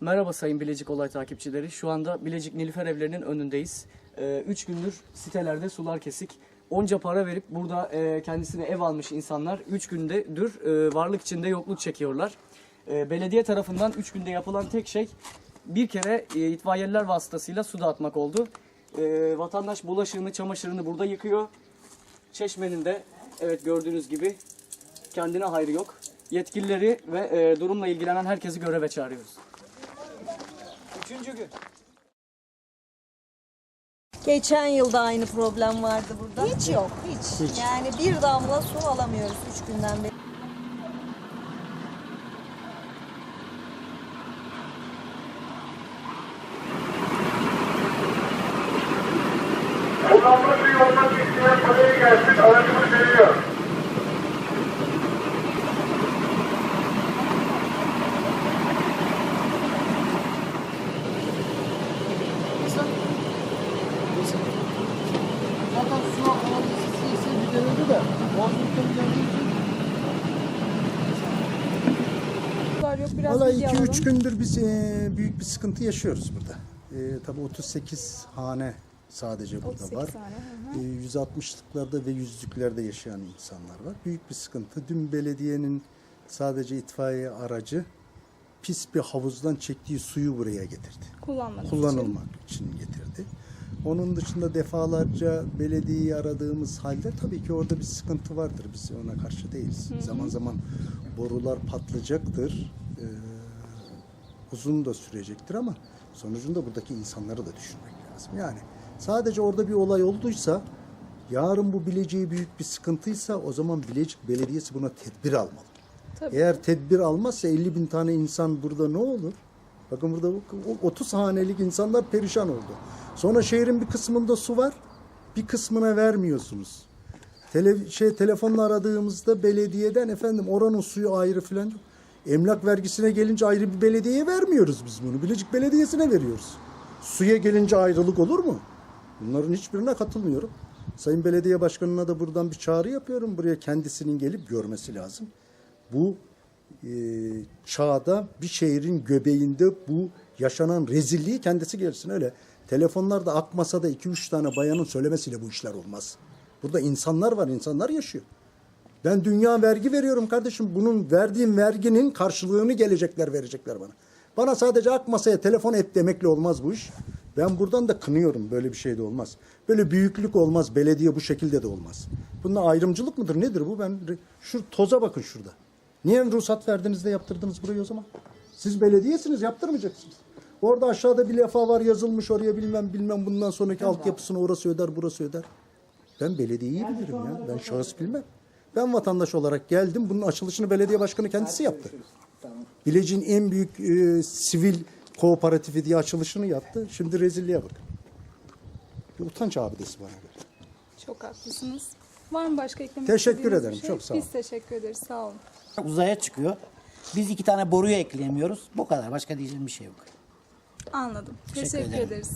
Merhaba Sayın Bilecik Olay takipçileri. Şu anda Bilecik Nilüfer Evleri'nin önündeyiz. 3 gündür sitelerde sular kesik. Onca para verip burada e, kendisine ev almış insanlar 3 gündedir e, varlık içinde yokluk çekiyorlar. E, belediye tarafından 3 günde yapılan tek şey bir kere itfaiyeler vasıtasıyla su dağıtmak oldu. Vatandaş bulaşığını, çamaşırını burada yıkıyor. Çeşmenin de evet gördüğünüz gibi kendine hayrı yok. Yetkilileri ve durumla ilgilenen herkesi göreve çağırıyoruz. Üçüncü gün. Geçen yılda aynı problem vardı burada. Hiç yok, hiç. Yani bir damla su alamıyoruz üç günden beri. Kullanma suyu olmak isteyen paraya gelsin, aracımız veriyor. Zaten su analizisi ise bir denedi de Bozluk'tan geldiği için var yok biraz Valla bilgi 2-3 alalım. gündür biz e, büyük bir sıkıntı yaşıyoruz burada. E, tabii 38 hane sadece burada 38 var. hane, hı hı. E, 160'lıklarda ve yüzlüklerde yaşayan insanlar var. Büyük bir sıkıntı. Dün belediyenin sadece itfaiye aracı pis bir havuzdan çektiği suyu buraya getirdi. Kullanmak için. kullanılmak için getirdi. Onun dışında defalarca belediyeyi aradığımız halde tabii ki orada bir sıkıntı vardır. Biz ona karşı değiliz. Zaman zaman borular patlayacaktır. Ee, uzun da sürecektir ama sonucunda buradaki insanları da düşünmek lazım. Yani sadece orada bir olay olduysa yarın bu Bilecik'e büyük bir sıkıntıysa o zaman Bilecik Belediyesi buna tedbir almalı. Tabii. Eğer tedbir almazsa 50 bin tane insan burada ne olur? Bakın burada o 30 hanelik insanlar perişan oldu. Sonra şehrin bir kısmında su var, bir kısmına vermiyorsunuz. Tele, şey telefonla aradığımızda belediyeden efendim oranın suyu ayrı filan yok. Emlak vergisine gelince ayrı bir belediyeye vermiyoruz biz bunu. Bilecik Belediyesi'ne veriyoruz. Suya gelince ayrılık olur mu? Bunların hiçbirine katılmıyorum. Sayın Belediye Başkanı'na da buradan bir çağrı yapıyorum. Buraya kendisinin gelip görmesi lazım. Bu e, çağda bir şehrin göbeğinde bu yaşanan rezilliği kendisi gelsin öyle. Telefonlarda akmasa da 2-3 tane bayanın söylemesiyle bu işler olmaz. Burada insanlar var, insanlar yaşıyor. Ben dünya vergi veriyorum kardeşim. Bunun verdiğim verginin karşılığını gelecekler verecekler bana. Bana sadece akmasaya telefon et demekle olmaz bu iş. Ben buradan da kınıyorum. Böyle bir şey de olmaz. Böyle büyüklük olmaz. Belediye bu şekilde de olmaz. Bunun ayrımcılık mıdır? Nedir bu? Ben şu toza bakın şurada. Niye ruhsat verdiniz de yaptırdınız burayı o zaman? Siz belediyesiniz yaptırmayacaksınız. Orada aşağıda bir lefa var yazılmış oraya bilmem bilmem bundan sonraki altyapısını orası öder burası öder. Ben belediyeyi bilirim ya. Ben şahıs bilmem. Ben vatandaş olarak geldim. Bunun açılışını belediye başkanı kendisi yaptı. Bilecik'in en büyük e, sivil kooperatifi diye açılışını yaptı. Şimdi rezilliğe bakın. Bir utanç abidesi bana göre. Çok haklısınız. Var mı başka eklemek Teşekkür istediğiniz bir ederim, şey? çok sağ olun. Biz teşekkür ederiz. Sağ olun. uzaya çıkıyor. Biz iki tane boruyu ekleyemiyoruz. Bu kadar. Başka diyeceğim bir şey yok. Anladım. Teşekkür Teşekkür ederim. ederiz.